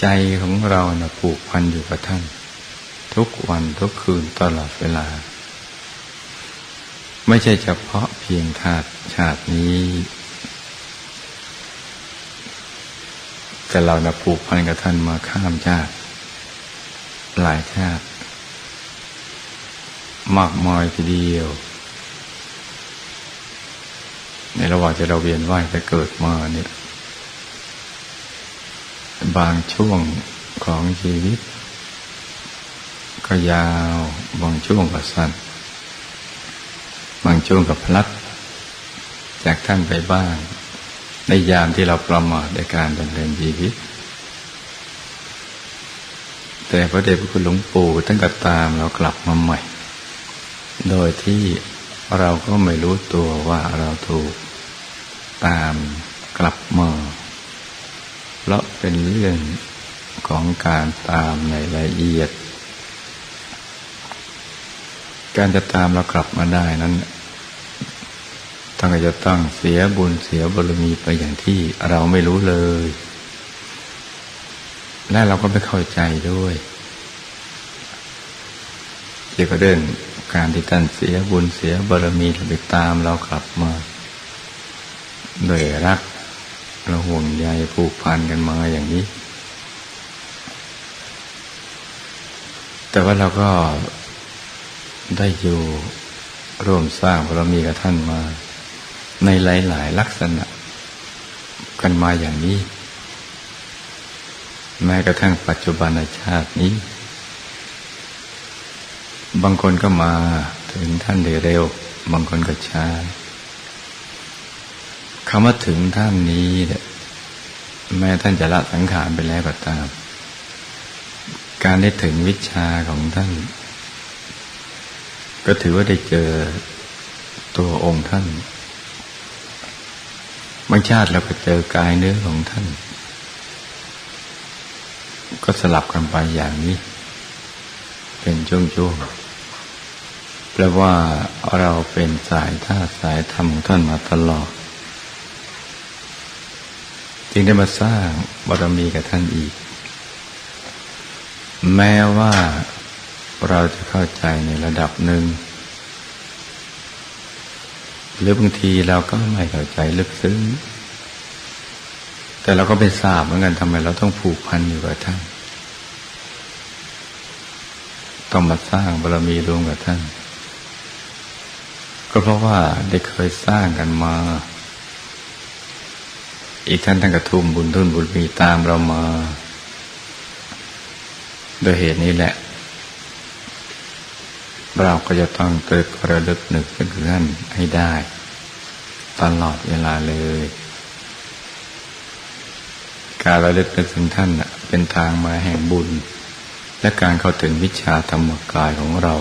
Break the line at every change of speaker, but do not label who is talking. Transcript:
ใจของเรานะผูกพันอยู่กับท่าน ทุกวันทุกคืนตลอดเวลา ไม่ใช่เฉพาะเพียงชาติชาตินี้ แต่เรานะผูกพันกับท่านมาข้ามชาติ หลายชาติ มากมายทีเดียว ในระหว่างที่เราเวียนว่ายแต่เกิดมาเนี่ย บางช่วงของชีวิต ก็ยาวบางช่วงก็สั้น บางช่วงก็พลัด จากท่านไปบ้าง ในยามที่เราประมาทในการดำเนินชีวิต แต่พระเดชพระคุณหลวงปู่ท่านก็ตามเรากลับมาใหม่ โดยที่เราก็ไม่รู้ตัวว่าเราถูกตามกลับมา เพราะเป็นเรื่องของการตามในรายละเอียด การจะตามเรากลับมาได้นั้นต้องจะต้องเสียบุญเสียบารมีไปอย่างที่เราไม่รู้เลย และเราก็ไม่เข้าใจด้วย เกี่ยวกับเรื่องการที่ท่านเสียบุญเสียบารมีไปตามเรากลับมา โดยรัก เราห่วงใยผูกพันกันมาอย่างนี้ แต่ว่าเราก็ได้อยู่ร่วมสร้างบารมีกับท่านมา ในหลาย ๆ ลักษณะ กันมาอย่างนี้ แม้กระทั่งปัจจุบันชาตินี้ บางคนก็มาถึงท่านเร็ว บางคนก็ช้า คำว่าถึงท่านนี้เนี่ยแม้ท่านจะละสังขารไปแล้วก็ตาม การได้ถึงวิชาของท่าน ก็ถือว่าได้เจอตัวองค์ท่านบางชาติเราก็เจอกายเนื้อของท่าน ก็สลับกันไปอย่างนี้ เป็นช่วงๆแปลว่าเราเป็นสายท่าสายธรรมของท่านมาตลอด จึงได้มาสร้างบารมีกับท่านอีก แม้ว่าเราจะเข้าใจในระดับหนึ่ง หรือบางทีเราก็ไม่เข้าใจลึกซึ้ง แต่เราก็ไม่ทราบเหมือนกันทำไมเราต้องผูกพันอยู่กับท่าน ต้องมาสร้างบารมีรวมกับท่าน ก็เพราะว่าได้เคยสร้างกันมา อีกท่านท่านกระทุ่มบุญทุนบุญมีตามเรามา โดยเหตุนี้แหละ เราก็จะต้องเติดระลึกนึกถึงท่านให้ได้ ตลอดเวลาเลย การระลึกนึกถึงท่านเป็นทางมาแห่งบุญ และการเข้าถึงวิชาธรรมกายของเรา